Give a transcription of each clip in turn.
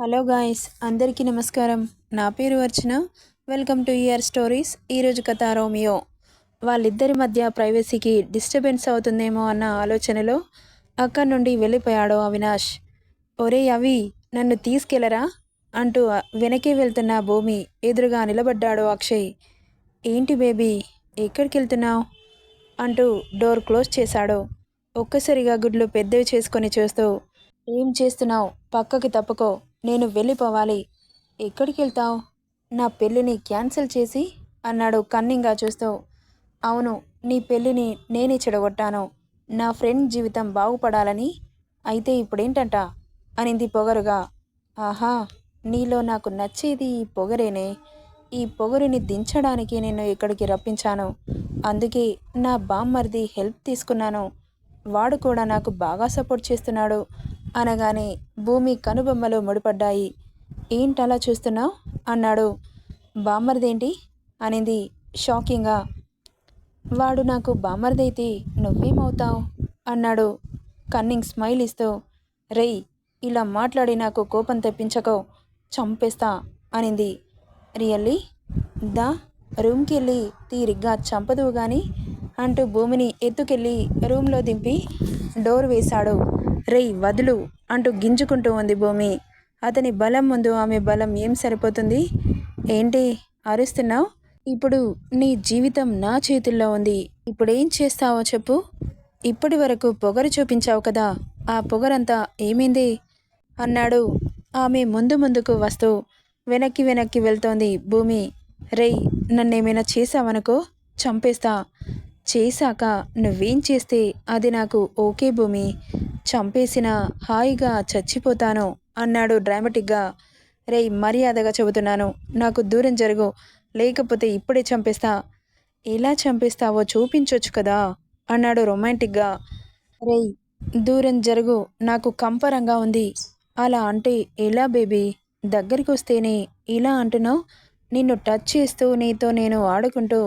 Hello guys అందరికీ నమస్కారం. నా పేరు Archana. Welcome to ear stories. ఈరోజు కథ రోమియో. వాళ్ళిద్దరి మధ్య ప్రైవసీకి డిస్టర్బెన్స్ అవుతుందేమో అన్న ఆలోచనలో అక్కడి నుండి వెళ్ళిపోయాడు అవినాష్. ఒరే అవి నన్ను తీసుకెళ్ళరా? అంటూ వెనకే వెళ్తున్న భూమి ఎదురుగా నిలబడ్డాడు అక్షయ్. ఏంటి బేబీ ఎక్కడికి వెళ్తున్నావు అంటూ డోర్ క్లోజ్ చేశాడు. ఒక్కసారిగా గుడ్లు పెద్దవి చేసుకొని చూస్తూ ఏం చేస్తున్నావు? పక్కకి తప్పుకో. నేను వెళ్ళిపోవాలి. ఎక్కడికి వెళ్తావు నా పెళ్ళిని క్యాన్సిల్ చేసి? అన్నాడు కన్నింగా చూస్తూ. అవును నీ పెళ్ళిని నేనే చెడగొట్టాను. నా ఫ్రెండ్ జీవితం బాగుపడాలని అయితే ఇప్పుడేంటంట? అనింది పొగరుగా. ఆహా నీలో నాకు నచ్చేది ఈ పొగరేనే. ఈ పొగరుని దించడానికి నేను ఇక్కడికి రప్పించాను. అందుకే నా బామ్మర్ది హెల్ప్ తీసుకున్నాను. వాడు కూడా నాకు బాగా సపోర్ట్ చేస్తున్నాడు. అనగానే భూమి కనుబొమ్మలు ముడిపడ్డాయి. ఏంటలా చూస్తున్నావు? అన్నాడు. బామ్మర్దేంటి? అనింది షాకింగ్గా. వాడు నాకు బామ్మర్దైతే నువ్వేమవుతావు? అన్నాడు. కన్నింగ్ స్మైల్ ఇస్తూ. రేయ్ ఇలా మాట్లాడి నాకు కోపం తెప్పించకో. చంపేస్తా అనింది. రియల్లీ? దా రూమ్కి వెళ్ళి తీరిగ్గా చంపదువు కానీ అంటూ భూమిని ఎత్తుకెళ్ళి రూమ్లో దింపి డోర్ వేశాడు. రేయ్ వదులు అంటూ గింజుకుంటూ ఉంది భూమి. అతని బలం ముందు ఆమె బలం ఏం సరిపోతుంది? ఏంటి? అరుస్తున్నావు? ఇప్పుడు నీ జీవితం నా చేతుల్లో ఉంది. ఇప్పుడేం చేస్తావో చెప్పు. ఇప్పటి వరకు పొగరు చూపించావు కదా. ఆ పొగరంతా ఏమైంది? అన్నాడు. ఆమె ముందు ముందుకు వస్తూ వెనక్కి వెనక్కి వెళ్తోంది భూమి. రేయ్ నన్నేమైనా చేసావనుకో చంపేస్తా. చేశాక నువ్వేం చేస్తే అది నాకు ఓకే భూమి. చంపేసిన హాయిగా చచ్చిపోతాను అన్నాడు డ్రామాటిక్గా. రేయ్ మర్యాదగా చెబుతున్నాను. నాకు దూరం జరుగు. లేకపోతే ఇప్పుడే చంపేస్తా. ఎలా చంపేస్తావో చూపించొచ్చు కదా అన్నాడు రొమాంటిక్గా. రేయ్ దూరం జరుగు. నాకు కంపరంగా ఉంది. అలా అంటే ఎలా బేబీ? దగ్గరికి వస్తేనే ఇలా అంటున్నావు? నిన్ను టచ్ చేస్తూ నీతో నేను ఆడుకుంటూ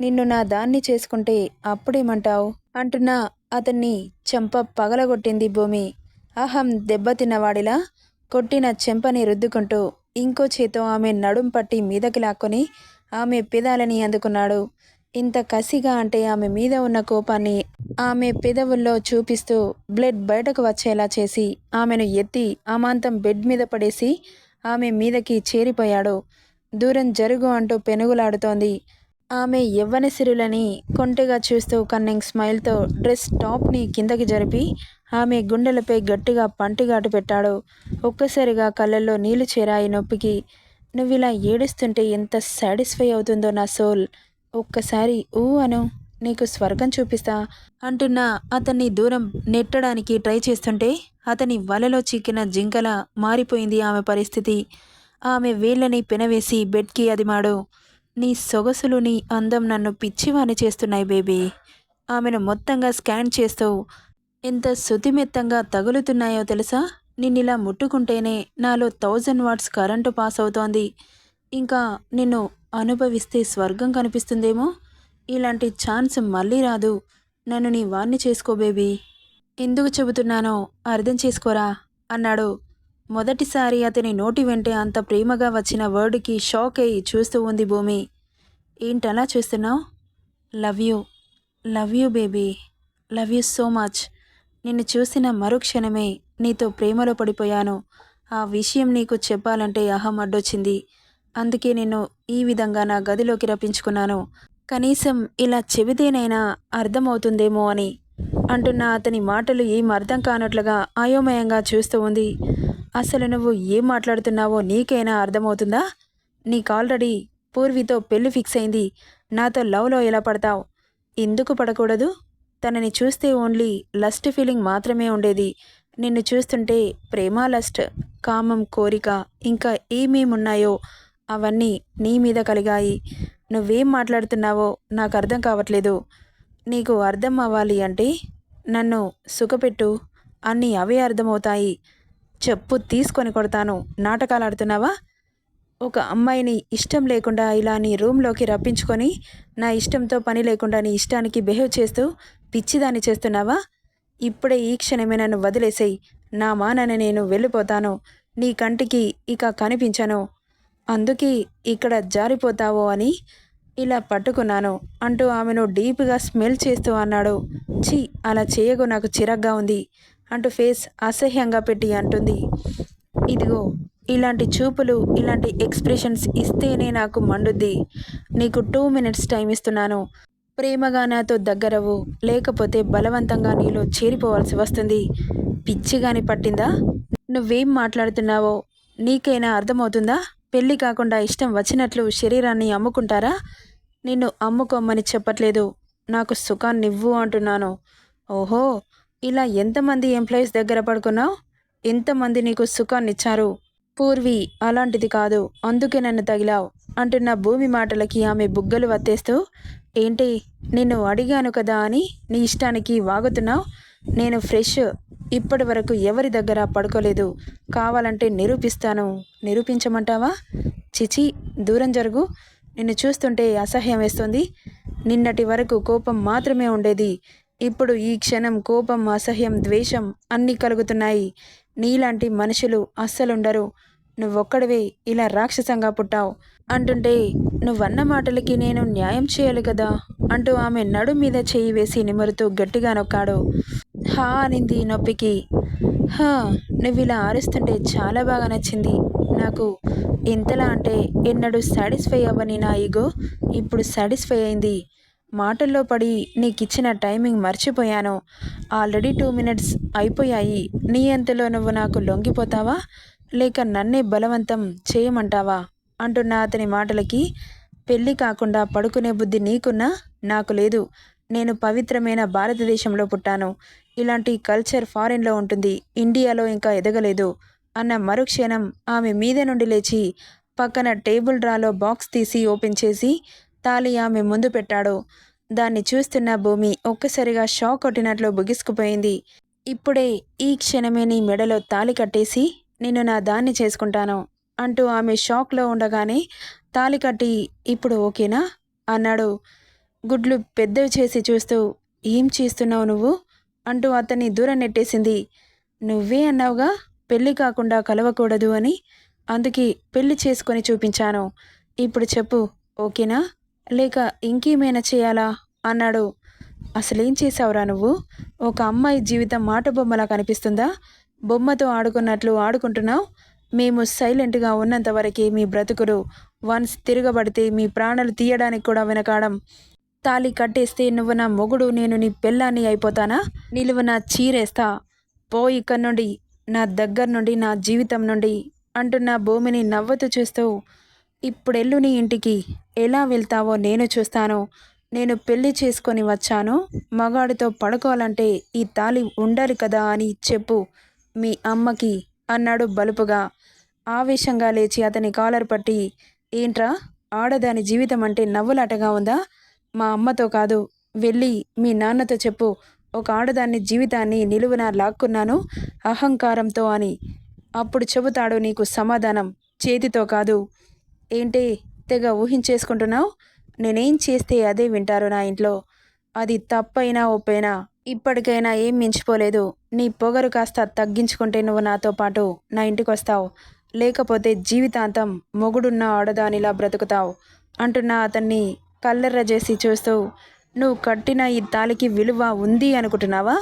నిన్ను నా దాన్ని చేసుకుంటే అప్పుడేమంటావు? అంటున్నా అతన్ని చెంప పగలగొట్టింది భూమి. అహం దెబ్బతిన్నవాడిలా కొట్టిన చెంపని రుద్దుకుంటూ ఇంకో చేతో ఆమె నడుం పట్టి మీదకి లాక్కొని ఆమె పెదాలని అందుకున్నాడు. ఇంత కసిగా అంటే ఆమె మీద ఉన్న కోపాన్ని ఆమె పెదవుల్లో చూపిస్తూ బ్లడ్ బయటకు వచ్చేలా చేసి ఆమెను ఎత్తి అమాంతం బెడ్ మీద పడేసి ఆమె మీదకి చేరిపోయాడు. దూరం జరుగు అంటూ పెనుగులాడుతోంది. ఆమె యవ్వన సిరులని కొంటెగా చూస్తూ కన్నింగ్ స్మైల్తో డ్రెస్ టాప్ని కిందకి జరిపి ఆమె గుండెలపై గట్టిగా పంటిగాటు పెట్టాడు. ఒక్కసారిగా కళ్ళల్లో నీళ్ళు చేరాయి నొప్పికి. నువ్వు ఇలా ఏడుస్తుంటే ఎంత సాటిస్ఫై అవుతుందో నా సోల్. ఒక్కసారి ఊ అను. నీకు స్వర్గం చూపిస్తా అంటున్న అతన్ని దూరం నెట్టడానికి ట్రై చేస్తుంటే అతని వలలో చిక్కిన జింకల మారిపోయింది ఆమె పరిస్థితి. ఆమె వేళ్ళని పెనవేసి బెడ్కి అదిమాడు. నీ సొగసులు నీ అందం నన్ను పిచ్చివాణి చేస్తున్నాయి బేబీ. ఆమెను మొత్తంగా స్కాన్ చేస్తూ ఎంత శుతిమెత్తంగా తగులుతున్నాయో తెలుసా? నిన్నిలా ముట్టుకుంటేనే నాలో థౌజండ్ వాట్స్ కరెంటు పాస్ అవుతోంది. ఇంకా నిన్ను అనుభవిస్తే స్వర్గం కనిపిస్తుందేమో? ఇలాంటి ఛాన్స్ మళ్ళీ రాదు. నన్ను నీ వాణ్ణి చేసుకో బేబీ. ఎందుకు చెబుతున్నానో అర్థం చేసుకోరా అన్నాడు మొదటిసారి అతని నోటి వెంటే అంత ప్రేమగా వచ్చిన వర్డ్కి షాక్ అయ్యి చూస్తూ ఉంది భూమి. ఏంటలా చూస్తున్నావు? Love you. Love you baby. Love you so much. నిన్ను చూసిన మరుక్షణమే నీతో ప్రేమలో పడిపోయాను. ఆ విషయం నీకు చెప్పాలంటే అహం అడ్డొచ్చింది. అందుకే నేను ఈ విధంగా నా గదిలోకి రప్పించుకున్నాను. కనీసం ఇలా చెబితేనైనా అర్థమవుతుందేమో అని అంటున్న అతని మాటలు ఏం అర్థం కానట్లుగా అయోమయంగా చూస్తూ ఉంది. అసలు నువ్వు ఏం మాట్లాడుతున్నావో నీకైనా అర్థమవుతుందా? నీకు ఆల్రెడీ పూర్వితో పెళ్ళి ఫిక్స్ అయింది. నాతో లవ్లో ఎలా పడతావు? ఎందుకు పడకూడదు? తనని చూస్తే ఓన్లీ లస్ట్ ఫీలింగ్ మాత్రమే ఉండేది. నిన్ను చూస్తుంటే ప్రేమ లస్ట్ కామం కోరిక ఇంకా ఏమేమున్నాయో అవన్నీ నీ మీద కలిగాయి. నువ్వేం మాట్లాడుతున్నావో నాకు అర్థం కావట్లేదు. నీకు అర్థం అవ్వాలి అంటే నన్ను సుఖపెట్టు. అన్నీ అవే అర్థమవుతాయి. చెప్పు తీసుకొని కొడతాను. నాటకాలు ఆడుతున్నావా? ఒక అమ్మాయిని ఇష్టం లేకుండా ఇలా నీ రూమ్లోకి రప్పించుకొని నా ఇష్టంతో పని లేకుండా నీ ఇష్టానికి బిహేవ్ చేస్తూ పిచ్చిదాన్ని చేస్తున్నావా? ఇప్పుడే ఈ క్షణమే నన్ను వదిలేసేయి. నా మానని నేను వెళ్ళిపోతాను. నీ కంటికి ఇక కనిపించను. అందుకే ఇక్కడ జారిపోతావో అని ఇలా పట్టుకున్నాను. అంటూ ఆమెను డీప్గా స్మెల్ చేస్తూ అన్నాడు. ఛీ అలా చేయకు నాకు చిరగ్గా ఉంది. అంటూ ఫేస్ అసహ్యంగా పెట్టి అంటుంది. ఇదిగో ఇలాంటి చూపులు ఇలాంటి ఎక్స్ప్రెషన్స్ ఇస్తేనే నాకు మండుద్ది. నీకు టూ మినిట్స్ టైం ఇస్తున్నాను. ప్రేమగా నాతో దగ్గరవు లేకపోతే బలవంతంగా నీలో చేరిపోవాల్సి వస్తుంది. పిచ్చిగాని పట్టిందా? నువ్వేం మాట్లాడుతున్నావో నీకైనా అర్థమవుతుందా? పెళ్ళి కాకుండా ఇష్టం వచ్చినట్లు శరీరాన్ని అమ్ముకుంటారా? నిన్ను అమ్ముకోమని చెప్పట్లేదు. నాకు సుఖాన్నివ్వు అంటున్నాను. ఓహో ఇలా ఎంతమంది ఎంప్లాయీస్ దగ్గర పడుకున్నావు? ఎంతమంది నీకు సుఖాన్నిచ్చారు. పూర్వి అలాంటిది కాదు. అందుకే నన్ను తగిలావు. అంటున్న భూమి మాటలకి ఆమె బుగ్గలు వత్తేస్తూ ఏంటి? నిన్ను అడిగాను కదా అని నీ ఇష్టానికి వాగుతున్నావు? నేను ఫ్రెష్. ఇప్పటి వరకు ఎవరి దగ్గర పడుకోలేదు. కావాలంటే నిరూపిస్తాను. నిరూపించమంటావా? చిచి దూరం జరుగు. నిన్ను చూస్తుంటే అసహ్యం వేస్తుంది. నిన్నటి వరకు కోపం మాత్రమే ఉండేది. ఇప్పుడు ఈ క్షణం కోపం అసహ్యం ద్వేషం అన్నీ కలుగుతున్నాయి. నీలాంటి మనుషులు అస్సలుండరు. నువ్వొక్కడివే ఇలా రాక్షసంగా పుట్టావు. అంటుంటే నువ్వన్న మాటలకి నేను న్యాయం చేయాలి కదా? అంటూ ఆమె నడు మీద చేయి వేసి నిమురుతూ గట్టిగా నొక్కాడు. హా అనింది నొప్పికి. హా నువ్వు ఇలా ఆరుస్తుంటే చాలా బాగా నచ్చింది. నాకు ఇంతలా అంటే ఎన్నడూ సాటిస్ఫై అవ్వని నా ఈగో ఇప్పుడు సాటిస్ఫై అయింది. మాటల్లో పడి నీకిచ్చిన టైమింగ్ మర్చిపోయాను. ఆల్రెడీ టూ మినిట్స్ అయిపోయాయి. నీ అంతలో నువ్వు నాకు లొంగిపోతావా? లేక నన్నే బలవంతం చేయమంటావా? అంటున్న అతని మాటలకి పెళ్ళి కాకుండా పడుకునే బుద్ధి నీకున్నా? నాకు లేదు. నేను పవిత్రమైన భారతదేశంలో పుట్టాను. ఇలాంటి కల్చర్ ఫారెన్లో ఉంటుంది. ఇండియాలో ఇంకా ఎదగలేదు. అన్న మరుక్షణం ఆమె మీద నుండి లేచి పక్కన టేబుల్ డ్రాలో బాక్స్ తీసి ఓపెన్ చేసి తాళి ఆమె ముందు పెట్టాడు. దాన్ని చూస్తున్న భూమి ఒక్కసారిగా షాక్ కొట్టినట్లు బుగిసుకుపోయింది. ఇప్పుడే ఈ క్షణమే నీ మెడలో తాళి కట్టేసి నిన్ను నా దాన్ని చేసుకుంటాను అంటూ ఆమె షాక్లో ఉండగానే తాళి కట్టి ఇప్పుడు ఓకేనా? అన్నాడు. గుడ్లు పెద్దవి చేసి చూస్తూ ఏం చేస్తున్నావు నువ్వు? అంటూ అతన్ని దూరం నెట్టేసింది. నువ్వే అన్నావుగా? పెళ్ళి కాకుండా కలవకూడదు అని అందుకే పెళ్ళి చేసుకొని చూపించాను. ఇప్పుడు చెప్పు ఓకేనా? లేక ఇంకేమైనా చేయాలా? అన్నాడు. అసలేం చేసావురా నువ్వు? ఒక అమ్మాయి జీవితం మాట బొమ్మలా కనిపిస్తుందా? బొమ్మతో ఆడుకున్నట్లు ఆడుకుంటున్నావు? మేము సైలెంట్గా ఉన్నంత వరకే మీ బ్రతుకులు వన్స్ తిరగబడితే మీ ప్రాణాలు తీయడానికి కూడా వెనకాడం. తాళి కట్టేస్తే నువ్వు నా మొగుడు నేను నీ పెళ్ళాన్ని అయిపోతానా? నిలువ నా చీరేస్తా. పో ఇక్కడి నుండి నా దగ్గర నుండి నా జీవితం నుండి అంటున్న భూమిని నవ్వుతూ చూస్తూ ఇప్పుడెల్లు నీ ఇంటికి. ఎలా వెళ్తావో నేను చూస్తాను. నేను పెళ్ళి చేసుకొని వచ్చాను. మగాడితో పడుకోవాలంటే ఈ తాలి ఉండాలి కదా అని చెప్పు. మీ అమ్మకి అన్నాడు బలుపుగా. ఆవేశంగా లేచి అతని కాలర్ పట్టి ఏంట్రా? ఆడదాని జీవితం అంటే నవ్వులాటగా ఉందా? మా అమ్మతో కాదు. వెళ్ళి మీ నాన్నతో చెప్పు. ఒక ఆడదాన్ని జీవితాన్ని నిలువున లాక్కున్నాను. అహంకారంతో అని. అప్పుడు చెబుతాడు నీకు సమాధానం. చేతితో కాదు. ఏంటి తెగ ఊహించేసుకుంటున్నావు? నేనేం చేస్తే అదే వింటారు నా ఇంట్లో. అది తప్పైనా ఒప్పైనా ఇప్పటికైనా ఏం మించిపోలేదు. నీ పొగరు కాస్త తగ్గించుకుంటే నువ్వు నాతో పాటు నా ఇంటికి వస్తావు లేకపోతే జీవితాంతం మొగుడున్న ఆడదానిలా బ్రతుకుతావు అంటున్న అతన్ని కల్లెర్ర చేసి చూస్తూ నువ్వు కట్టిన ఈ తాలికి విలువ ఉంది అనుకుంటున్నావా?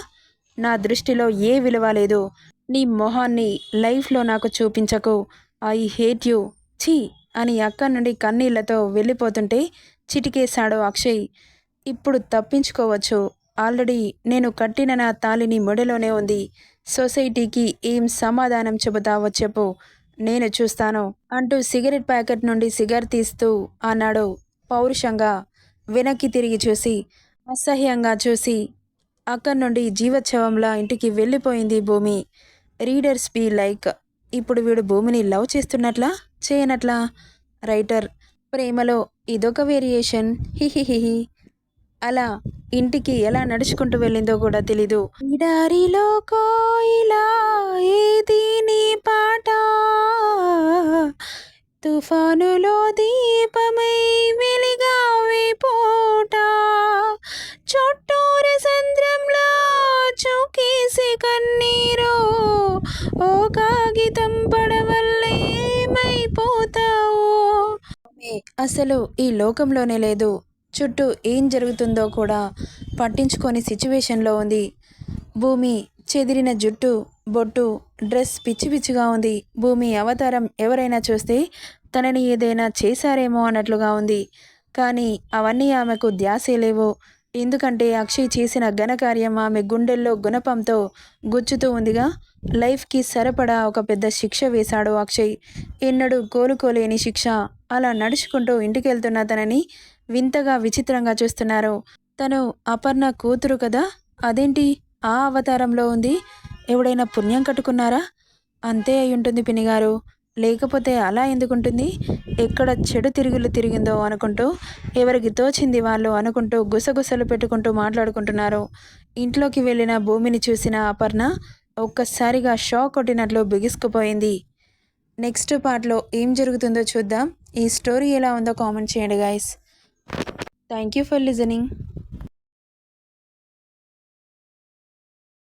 నా దృష్టిలో ఏ విలువ లేదు. నీ మొహాన్ని లైఫ్లో నాకు చూపించకు. I hate you. ఛీ! అని అక్కడి నుండి కన్నీళ్ళతో వెళ్ళిపోతుంటే చిటికేశాడు అక్షయ్. ఇప్పుడు తప్పించుకోవచ్చు. ఆల్రెడీ నేను కట్టిన నా తాలిని మెడలోనే ఉంది. సొసైటీకి ఏం సమాధానం చెబుతావో చెప్పు. నేను చూస్తాను అంటూ సిగరెట్ ప్యాకెట్ నుండి సిగర్ తీస్తూ అన్నాడు పౌరుషంగా. వెనక్కి తిరిగి చూసి అసహ్యంగా చూసి అక్కడి నుండి జీవోత్సవంలా ఇంటికి వెళ్ళిపోయింది భూమి. రీడర్స్ బీ లైక్ ఇప్పుడు వీడు భూమిని లవ్ చేస్తున్నట్లా చేయనట్లా? రైటర్ ప్రేమలో ఇదొక వేరియేషన్. హిహిహిహి అలా ఇంటికి ఎలా నడుచుకుంటూ వెళ్ళిందో కూడా తెలీదు. ఇడారిలో కోయిలా ఏది నీ పాట? తుఫానులో దీప అసలు ఈ లోకంలోనే లేదు. చుట్టూ ఏం జరుగుతుందో కూడా పట్టించుకొని సిచ్యువేషన్లో ఉంది. భూమి చెదిరిన జుట్టు బొట్టు డ్రెస్ పిచ్చి పిచ్చిగా ఉంది. భూమి అవతారం ఎవరైనా చూస్తే తనని ఏదైనా చేశారేమో అన్నట్లుగా ఉంది. కానీ అవన్నీ ఆమెకు ధ్యాసే లేవు. ఎందుకంటే అక్షయ్ చేసిన ఘనకార్యం ఆమె గుండెల్లో గుణపంతో గుచ్చుతూ ఉందిగా. లైఫ్కి సరిపడా ఒక పెద్ద శిక్ష వేశాడు అక్షయ్. ఎన్నడూ కోలుకోలేని శిక్ష. అలా నడుచుకుంటూ ఇంటికెళ్తున్న తనని వింతగా విచిత్రంగా చూస్తున్నారు. తను అపర్ణ కూతురు కదా? అదేంటి? ఆ అవతారంలో ఉంది. ఎవడైనా పుణ్యం కట్టుకున్నారా? అంతే అయి ఉంటుంది పినిగారు. లేకపోతే అలా ఎందుకుంటుంది? ఎక్కడ చెడు తిరుగులు తిరిగిందో అనుకుంటూ ఎవరికి తోచింది వాళ్ళు అనుకుంటూ గుసగుసలు పెట్టుకుంటూ మాట్లాడుకుంటున్నారు. ఇంట్లోకి వెళ్ళిన భూమిని చూసిన అపర్ణ ఒక్కసారిగా షాక్ కొట్టినట్లు బిగుసుకుపోయింది. నెక్స్ట్ పార్ట్లో ఏం జరుగుతుందో చూద్దాం. ఈ స్టోరీ ఎలా ఉందో కామెంట్ చేయండి guys thank you for listening